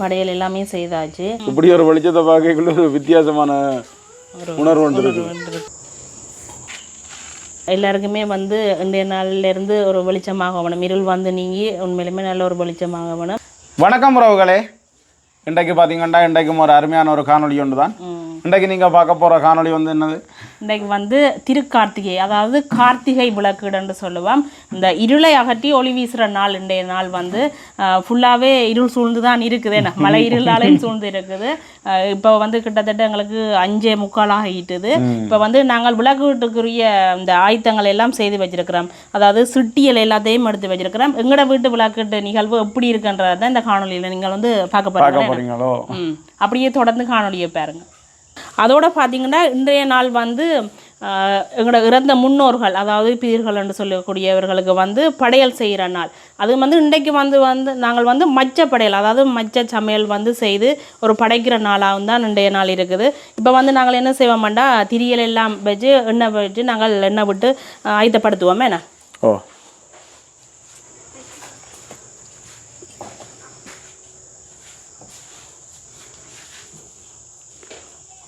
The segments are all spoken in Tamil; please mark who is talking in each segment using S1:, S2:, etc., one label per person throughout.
S1: படையல் எல்லாமே செய்தாச்சு.
S2: இப்படி ஒரு வெளிச்சத்தை பார்க்கக்குள்ள ஒரு வித்தியாசமான உணர்வு இருக்குது
S1: எல்லாருக்குமே வந்து இன்றைய நாள்ல இருந்து ஒரு வெளிச்சமாக வேணும் இருள் வந்து நீங்கி உண்மையிலுமே நல்ல ஒரு வெளிச்சமாக வேணும்
S2: வணக்கம் உறவுகளே. இன்றைக்கு பார்த்தீங்கன்னா இன்றைக்கும் ஒரு அருமையான ஒரு காணொளி ஒன்று தான். இன்றைக்கு நீங்கள் பார்க்க போகிற காணொளி வந்து என்னது?
S1: இன்றைக்கு வந்து திருக்கார்த்திகை அதாவது கார்த்திகை விளக்குன்னு சொல்லுவோம். இந்த இருளை அகற்றி ஒளி வீசுகிற நாள் இன்றைய நாள் வந்து ஃபுல்லாகவே இருள் சூழ்ந்து தான் இருக்குது. என்ன மலை இருளாலையும் சூழ்ந்து இருக்குது. இப்போ வந்து கிட்டத்தட்ட எங்களுக்கு அஞ்சே முக்காலாக ஈட்டுது இப்போ வந்து நாங்கள் விளக்குட்டுக்குரிய இந்த ஆயத்தங்கள் எல்லாம் செய்து வச்சிருக்கிறோம். அதாவது சிட்டியல் எல்லாத்தையும் எடுத்து வச்சிருக்கிறோம். எங்களோட வீட்டு விளக்குட்டு நிகழ்வு எப்படி இருக்குன்றதை தான் இந்த காணொலியில் நீங்கள் வந்து பார்க்க
S2: பார்க்க
S1: போகிறீங்க
S2: போகிறீங்களோ
S1: அப்படியே தொடர்ந்து காணொலியை பாருங்க. அதோட பார்த்தீங்கன்னா இன்றைய நாள் வந்து ஆஹ், எங்களோட இறந்த முன்னோர்கள் அதாவது பீர்கள் என்று சொல்லக்கூடியவர்களுக்கு வந்து படையல் செய்கிற நாள். அது வந்து இன்றைக்கு வந்து வந்து நாங்கள் வந்து மச்ச படையல் அதாவது மச்ச சமையல் வந்து செய்து ஒரு படைக்கிற நாளாகவும் தான் இன்றைய நாள் இருக்குது. இப்போ வந்து நாங்கள் என்ன செய்வோம்டா திரியல் எல்லாம் வச்சு எண்ணெய் வச்சு நாங்கள் எண்ணெய் விட்டு ஆஹ், ஆயத்தப்படுத்துவோமே என்ன?
S2: ஓ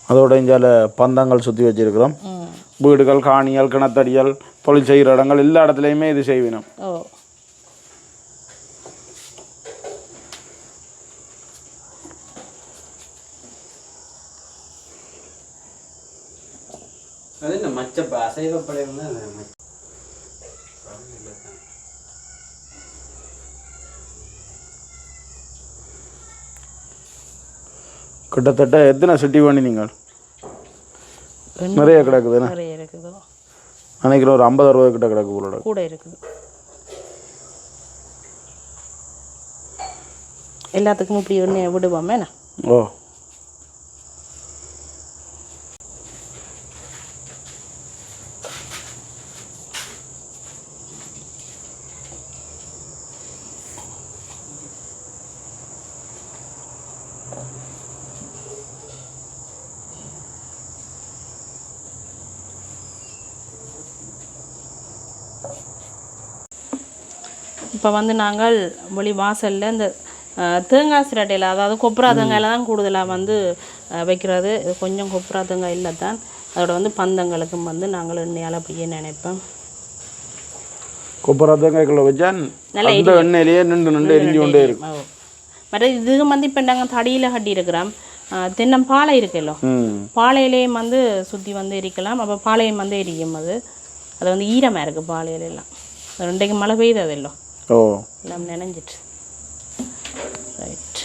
S2: அதோட இஞ்சால பந்தங்கள் சுற்றி வச்சிருக்கிறோம். வீடுகள் காணிகள் கிணத்தடிகள் தொழில் செய்கிற இடங்கள் எல்லா இடத்துலையுமே இது செய்வினோம்
S3: அது அசைவ படையம் தான் அது மச்ச-
S2: கிட்டத்தட்ட எத்தனை சிட்டி பண்ணி நீங்கள்? நிறைய கிடக்குதுண்ணே
S1: நிறைய இருக்குது.
S2: நினைக்கிறேன் ஒரு ஐம்பது அறுபது கிட்ட கிடக்கு உங்களோட
S1: கூட இருக்குது. எல்லாத்துக்கும் இப்படி எண்ணெய் விடுவோமே
S2: ஓ.
S1: இப்போ வந்து நாங்கள் வெளி வாசலில் இந்த தேங்காய் சிரட்டையில் அதாவது கொப்பரா தேங்காயில் தான் கூடுதலாக வந்து வைக்கிறது. இது கொஞ்சம் கொப்பரா தேங்காய் இல்லை தான் அதோட வந்து பந்தங்களுக்கும் வந்து நாங்கள் எண்ணெயால் அப்படியே நினைப்போம்.
S2: கொப்பரா தேங்காய்க்குள்ள வச்சா அந்த எண்ணெயிலேயே நின்று நின்று எரிஞ்சு கொண்டே இருக்கும்.
S1: மற்ற இதுக்கு வந்து இப்போ நாங்கள் தடியில் கட்டி இருக்கிறோம் தென்னம்பாலை இருக்குல்ல.
S2: ம்.
S1: பாலையிலையும் வந்து சுற்றி வந்து எரிக்கலாம். அப்போ பாளையம் வந்து எரியும் அது. அது வந்து ஈரமாக இருக்குது பாலையில எல்லாம் அது ரெண்டைக்கு மழை பெய்தது இல்லை.
S2: ஓ.
S1: எல்லாம் நினைஞ்சிட்டு ரைட்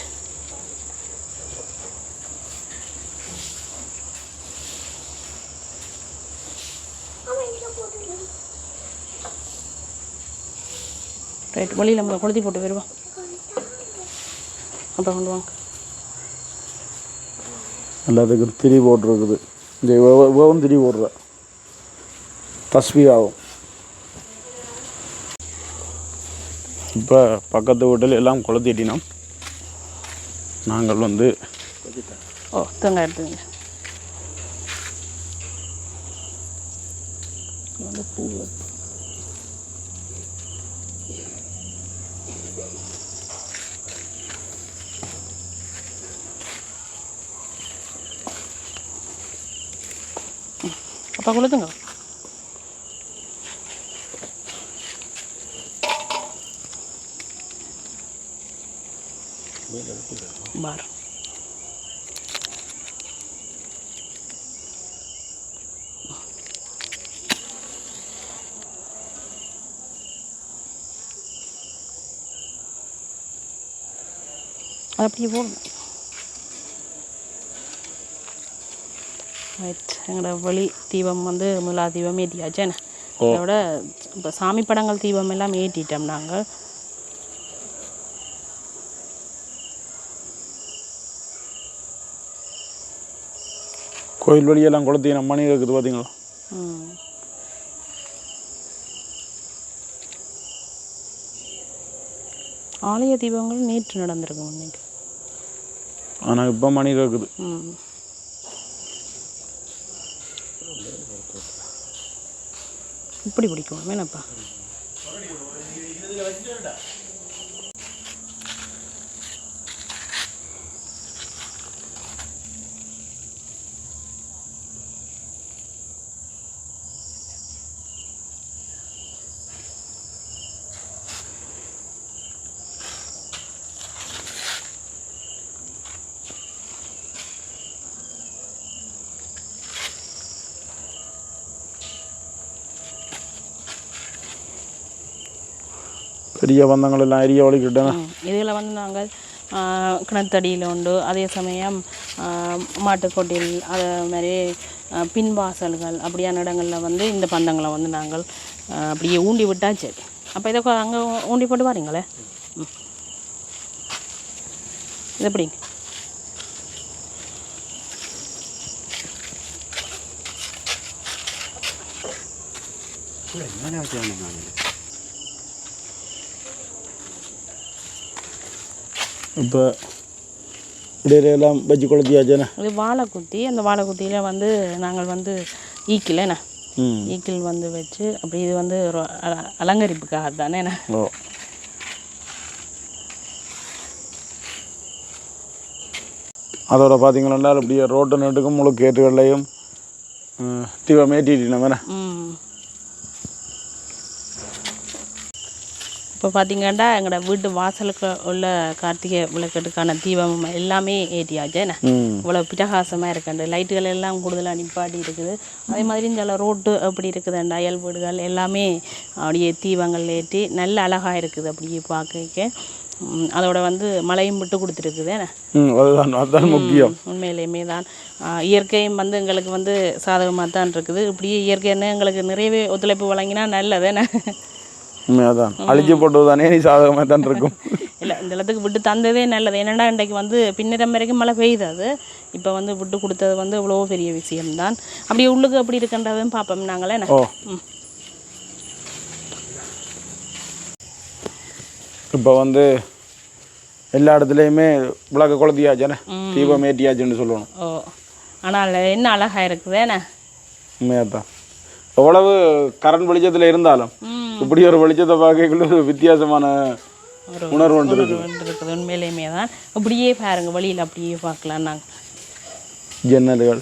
S1: ரைட் வழியில் நம்ம கொளுத்தி போட்டு வருவோம் அப்புறம் கொண்டு வாங்க.
S2: எல்லாத்துக்கும் திரி போட்டிருக்குது. இந்த இவ- இவவும் திரி போடுற. தஸ்பி ஆகும் இப்போ பக்கத்து வீட்டில் எல்லாம் கொளுத்திட்டினோம் நாங்கள் வந்து
S1: ஓ தேங்காய் எடுத்துங்க பூ அப்பா கொளுத்துங்க. அது அப்படியே ரைட் எங்களோட வழி தீபம் வந்து முலா தீபம் ஏற்றியாச்சு என்ன? அதோட இப்போ சாமி படங்கள் தீபம் எல்லாம் ஏற்றிட்டோம் நாங்கள்
S2: கோயில் வழியெல்லாம் கொளுத்தின மணி இருக்குது பார்த்தீங்களா
S1: ஆலய தீபங்கள் நேற்று நடந்திருக்கு இன்னைக்கு
S2: ஆனால் இப்போ மணி
S1: ம். இப்படி பிடிக்கும்? வேணப்பா.
S2: பெரிய பந்தங்கள் எல்லாம் எரிய ஒழிக்கிட்டேன்
S1: இதில் வந்து நாங்கள் கிணத்தடியில் உண்டு அதே சமயம் மாட்டுக்கொட்டில் அதே மாதிரி பின்வாசல்கள் அப்படியான இடங்களில் வந்து இந்த பந்தங்களை வந்து நாங்கள் அப்படியே ஊண்டி விட்டா சரி அப்போ இதை அங்கே ஊண்டி போட்டு வாரீங்களே ம் இது எப்படிங்க
S3: மேலே வச்சு நான்
S2: இப்போ இடையில எல்லாம் வச்சு கொளுத்தியாச்சேண்ணே
S1: இது வாழைக்குத்தி அந்த வாழைக்குத்தியில் வந்து நாங்கள் வந்து ஈக்கில் என்ன?
S2: ம்.
S1: ஈக்கில் வந்து வச்சு அப்படி இது வந்து ஒரு அல- அலங்கரிப்புக்காக தானே என்ன?
S2: ஓ. அதோட பார்த்தீங்கன்னா அப்படியே ரோட்டு நட்டுக்கும் முழு கேட்டுகள்லையும் தீபம் ஏற்றிட்டோம் வேணே
S1: இப்போ பார்த்தீங்கன்னா எங்களோட வீட்டு வாசலுக்கு உள்ள கார்த்திகை விளக்கட்டுக்கான தீபம் எல்லாமே ஏற்றியாச்சு என்ன இவ்வளோ பிரகாசமாக இருக்குண்டு. லைட்டுகள் எல்லாம் கூடுதலாக நிப்பாட்டி இருக்குது. அதே மாதிரி இந்த ரோட்டு அப்படி இருக்குதுண்டா அயல் வீடுகள் எல்லாமே அப்படியே தீபங்கள் ஏற்றி நல்ல அழகாக இருக்குது அப்படியே பார்க்க அதோட வந்து மழையும் விட்டு கொடுத்துருக்குது
S2: அதுதான் முக்கியம்.
S1: உண்மையிலேயுமே தான். இயற்கையும் வந்து எங்களுக்கு வந்து சாதகமாக தான் இருக்குது. இப்படியே இயற்கைன்னு எங்களுக்கு நிறையவே ஒத்துழைப்பு வழங்கினா நல்லது என்ன
S2: உண்மையாக தான் அழிச்சு போட்டு தானே நீ சாதகமாக தான் இருக்கும்.
S1: இல்லை இந்த இடத்துக்கு விட்டு தந்ததே நல்லது. என்னடா இன்றைக்கு வந்து பின்னிடம் வரைக்கும் மழை பெய்யுது அது? இப்போ வந்து விட்டு கொடுத்தது வந்து இவ்வளோ பெரிய விஷயம்தான். அப்படியே உள்ளுக்கு அப்படி இருக்கின்றதும் பார்ப்போம் நாங்களே?
S2: ஓ. இப்போ வந்து எல்லா இடத்துலையுமே விளக்க கொளுத்தியாச்சேண்ணே தீபம் ஏற்றியாச்சுன்னு சொல்லணும்.
S1: ஓ. ஆனால் என்ன அழகாக இருக்குது என்ன?
S2: உண்மையாக தான் எவ்வளவு கரண் வெளிச்சத்தில் இருந்தாலும் இப்படி ஒரு வெளிச்சத்தை பார்க்கக்குள்ள ஒரு வித்தியாசமான உணர்வு ஒன்று
S1: இருக்குது உண்மையிலேயுமே தான். அப்படியே பாருங்க வழியில் அப்படியே பார்க்கலாம் நாங்கள்
S2: ஜன்னல்கள்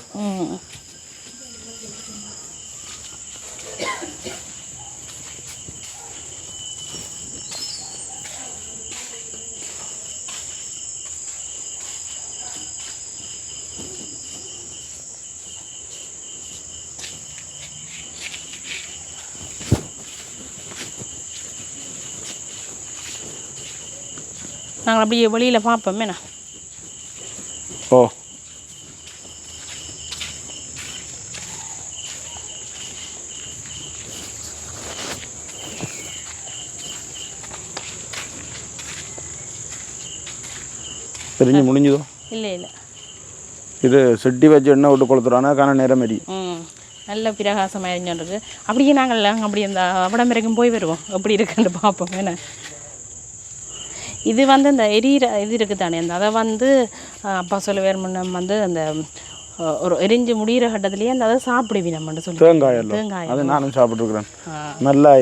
S1: நாங்கள் அப்படியே வெளியில் பார்ப்போம் என்ன?
S2: ஓ. தெரிஞ்சு முடிஞ்சதோ?
S1: இல்லை இல்லை.
S2: இது செட்டி வச்சு எண்ணெய் விட்டு கொளுத்துறானா காண நேரம் மாரி
S1: நல்ல பிரகாசமாக இருக்கு அப்படியே நாங்கள் அப்படி அந்த அவடம் வரைக்கும் போய் வருவோம். எப்படி இருக்குன்னு பார்ப்போம் என்ன? இது வந்து இந்த எரியிற இது இருக்குது தானே அந்த அதை வந்து அப்பா சொல்லுவார் முன்னம் வந்து அந்த ஒரு எரிஞ்சு முடிகிற கட்டத்துலேயே அந்த அதை சாப்பிடுவி நம்ம சொல்லி
S2: தேங்காய் அது நானும் சாப்பிட்ருக்குறேன். நல்லா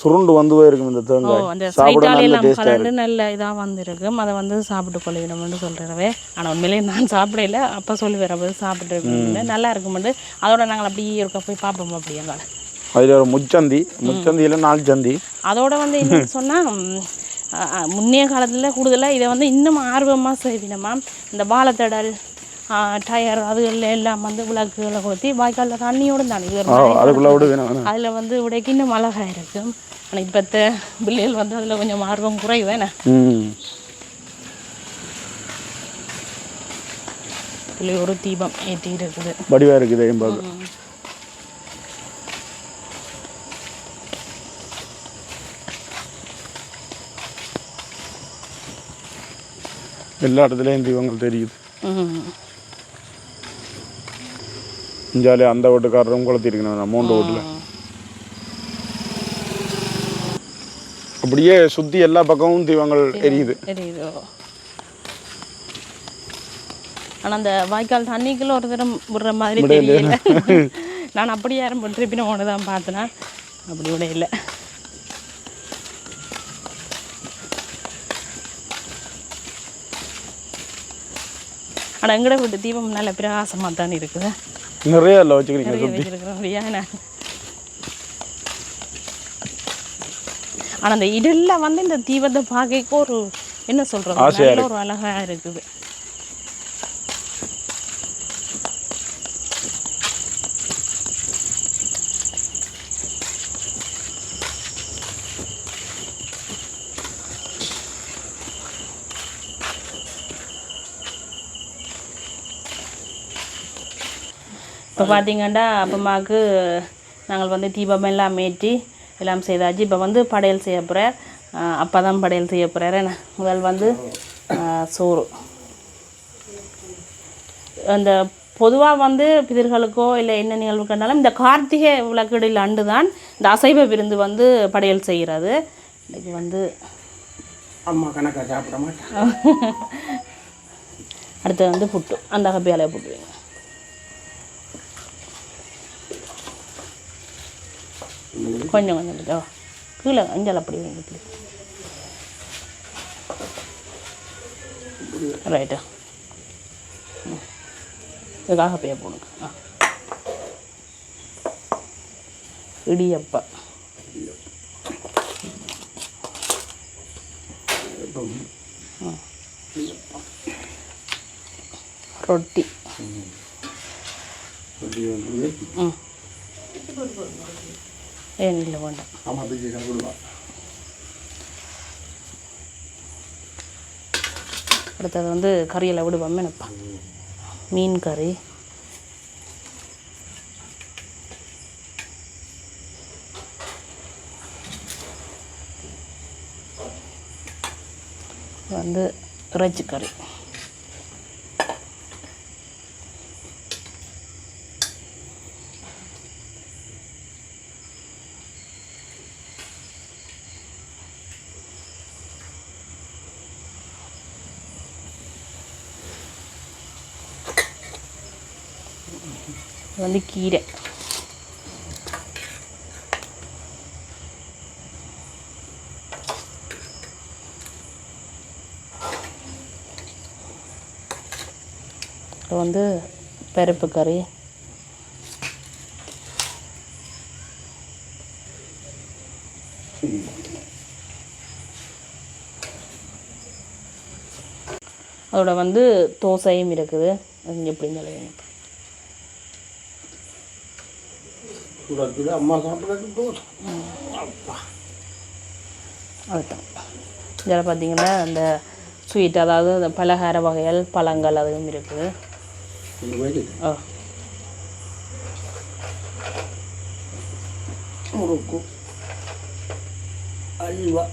S2: சுருண்டு வந்து போயிருக்கும் இந்த தேங்காய்.
S1: அந்த
S2: டேஸ்டாக
S1: கலந்து நல்ல இதாக வந்திருக்கும். அதை வந்து சாப்பிட்டு கொள்ளிடணும்னு சொல்கிறவே ஆனால் உண்மையிலேயே நான் சாப்பிடல. அப்போ சொல்லி வரப்போ சாப்பிட்டு நல்லா இருக்குமெண்டு அதோட நாங்கள் அப்படியே இருக்க போய் பார்ப்போம் அப்படியே
S2: அதில் ஒரு முச்சந்தி. முச்சந்தியில் நாலு சந்தி.
S1: அதோட வந்து என்ன சொன்னால் முன்னைய காலத்தில் கூடுதலாக இதை வந்து இன்னும் ஆர்வமாக செய்வினமா இந்த வாழைத்தடல் டயர் அதுகளில் எல்லாம் வந்து விளக்குகளை கொளுத்தி வாய்க்காலில் தண்ணியோடு தானே. அதில் வந்து உடைக்கு இன்னும் அழகாக இருக்கும் ஆனால் இப்போத்த பிள்ளைகள் வந்து அதில் கொஞ்சம் ஆர்வம் குறைவு இல்லை ஒரு தீபம் ஏற்றி இருக்குது.
S2: வடிவாக இருக்குது எல்லா இடத்துலையும் தீபங்கள் தெரியுது இஞ்சாலே அந்த வீட்டுக்காரரும் கொளுத்திருக்கணும் மூன்று வீட்டில் அப்படியே சுற்றி எல்லா பக்கமும் தீபங்கள் எரியுது
S1: தெரியுது ஆனால் அந்த வாய்க்கால் தண்ணிக்குள்ள ஒரு தரம் விடுற மாதிரி தெரியல நான் அப்படியே யாரும் திருப்பின ஒன்று தான் பார்த்தேன்னா அப்படி விட இல்லை ஆனால் எங்கட வீட்டு தீபம் நல்ல பிரகாசமாக தான் இருக்குது.
S2: நிறைய இல்லை வச்சுக்கிறீங்க
S1: நிறைய வச்சிருக்கிறோம் ஆனால் அந்த இடல்ல வந்து இந்த தீபத்தை பார்க்க ஒரு என்ன சொல்றது?
S2: ஆசையா
S1: நல்ல ஒரு அழகா இருக்குது. இப்போ பார்த்தீங்கன்னா அப்பமாவுக்கு நாங்கள் வந்து தீபம் எல்லாம் ஏற்றி எல்லாம் செய்தாச்சு. இப்போ வந்து படையல் செய்ய போகிறார் அப்பா தான் படையல் செய்ய போகிறார் என்ன முதல் வந்து சோறு. அந்த பொதுவாக வந்து பிதர்களுக்கோ இல்லை என்ன நிகழ்வுக்குனாலும் இந்த கார்த்திகை விளக்கடில் அண்டு தான் இந்த அசைவ விருந்து வந்து படையல் செய்கிறது. இன்னைக்கு வந்து
S4: அம்மா கணக்காக சாப்பிட மாட்டேன்
S1: அடுத்து வந்து புட்டு. அந்த கப்பியாலே புட்டு கொஞ்சம் கொஞ்சம் கொஞ்சம் கீழே அஞ்சல் அப்படி please. ரைட்டு. இதுக்காக பே போடுங்க. ஆ. இடியப்பா. ரொட்டி. ம்.
S4: பிடிச்சி சாப்பிடுவா
S1: அடுத்தது வந்து கறியில் விடுவோம் என்னப்பா மீன் கறி. வந்து இறைச்சி கறி. இது வந்து கீரை. அப்புறம் வந்து பருப்பு கறி. அதோட வந்து தோசையும் இருக்குது. அது எப்படின்னு சொல்லுவீங்க
S4: சுட சுட அம்மா சாப்பிட்றது போதும்
S1: அதுதான் இதில் பார்த்தீங்கன்னா அந்த ஸ்வீட் அதாவது அந்த பலகார வகைகள் பழங்கள் அதுவும் இருக்குது. ஓ
S4: முறுக்கு அல்வா.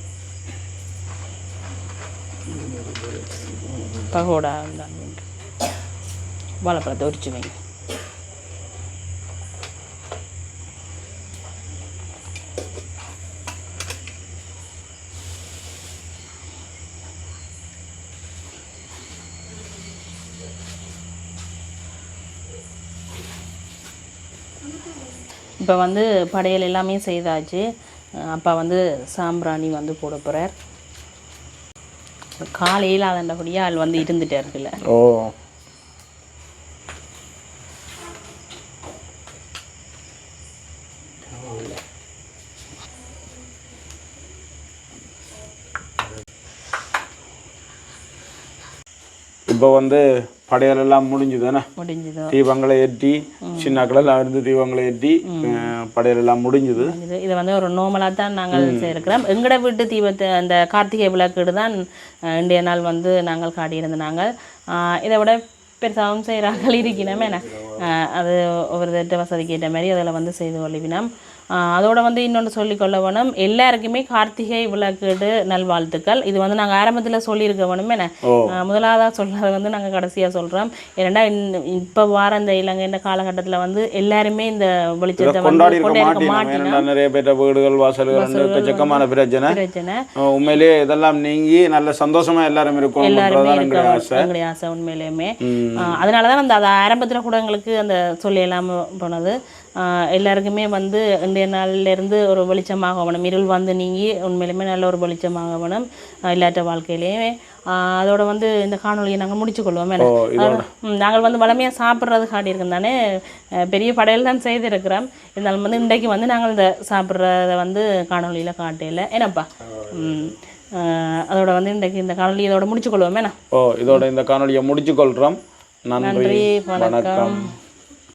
S1: பகோடா. வாழைப்பழத்தை உரிச்சு வைங்க. இப்போ வந்து படையல் எல்லாமே செய்தாச்சு. அப்பா வந்து சாம்பிராணி வந்து போட போகிறார் காலையில் அதண்டபடியாக ஆள் வந்து இருந்துட்டாருக்குல்ல
S2: ஓ. இப்போ வந்து படையல் எல்லாம் முடிஞ்சுதானே?
S1: முடிஞ்சதோ?
S2: தீபங்களை ஏற்றி சின்னாக்கள் எல்லாம் இருந்து தீபங்களை ஏற்றி படையல் எல்லாம் முடிஞ்சுது.
S1: இது வந்து ஒரு நோமலாக தான் நாங்கள் செய்திருக்கிறோம். எங்கட வீட்டு தீபத்தை அந்த கார்த்திகை விளக்கீடு தான் இன்றைய நாள் வந்து நாங்கள் காட்டியிருந்த நாங்கள். இதை விட பெருசாகவும் செய்கிறார்கள் இருக்கணும் அது ஒவ்வொரு திட்ட வசதிக்கு ஏற்ற மாதிரி அதில் வந்து செய்து கொள்ளிவினோம். அதோட வந்து இன்னொன்று சொல்லிக்கொள்ள வேணும். எல்லாருக்குமே கார்த்திகை விளக்கீடு நல்வாழ்த்துக்கள். இது வந்து நாங்கள் ஆரம்பத்தில் சொல்லியிருக்க வேணும் என்ன? அஹ், முதலாவதா சொல்றது வந்து நாங்கள் கடைசியாக சொல்கிறோம் ஏன்னா இப்போ வார இந்த இலங்கை இந்த காலகட்டத்தில் வந்து எல்லாருமே இந்த வெளிச்சத்தை
S2: கொண்டாடி நிறைய பேர் வீடுகள் வாசல்கள் எக்கச்சக்கமான பிரச்சனை.
S1: பிரச்சனை.
S2: உண்மையிலேயே இதெல்லாம் நீங்கி நல்ல சந்தோஷமா எல்லாரும் எங்களுடைய ஆசை.
S1: எங்களுடைய ஆசை உண்மையிலேயுமே. அதனால தான் அந்த ஆரம்பத்தில் கூட எங்களுக்கு அந்த சொல்லி இல்லாமல் போனது. எல்லாருக்குமே வந்து இன்றைய நாள்ல இருந்து ஒரு வெளிச்சமாக வேணும் இருள் வந்து நீங்கி உண்மையிலுமே நல்ல ஒரு வெளிச்சமாக வேணும் இல்லாட்ட வாழ்க்கையிலேயே அதோட வந்து இந்த காணொலியை நாங்கள் முடிச்சுக்கொள்வோம்.
S2: ஓ இதோட.
S1: ம், நாங்கள் வந்து வளமையாக சாப்பிட்றது காட்டியிருக்கோம் தானே. பெரிய படையல் தான் செய்திருக்கிறோம். இருந்தாலும் வந்து இன்றைக்கு வந்து நாங்கள் இந்த சாப்பிட்றத வந்து காணொலியில் காட்டையில் ஏன்னாப்பா அதோட வந்து இன்றைக்கு இந்த காணொலி இதோட முடிச்சுக்கொள்வோம். என்ன?
S2: ஓ இதோட இந்த காணொலியை முடிச்சுக்கொள்கிறோம் நன்றி
S1: நன்றி வணக்கம்.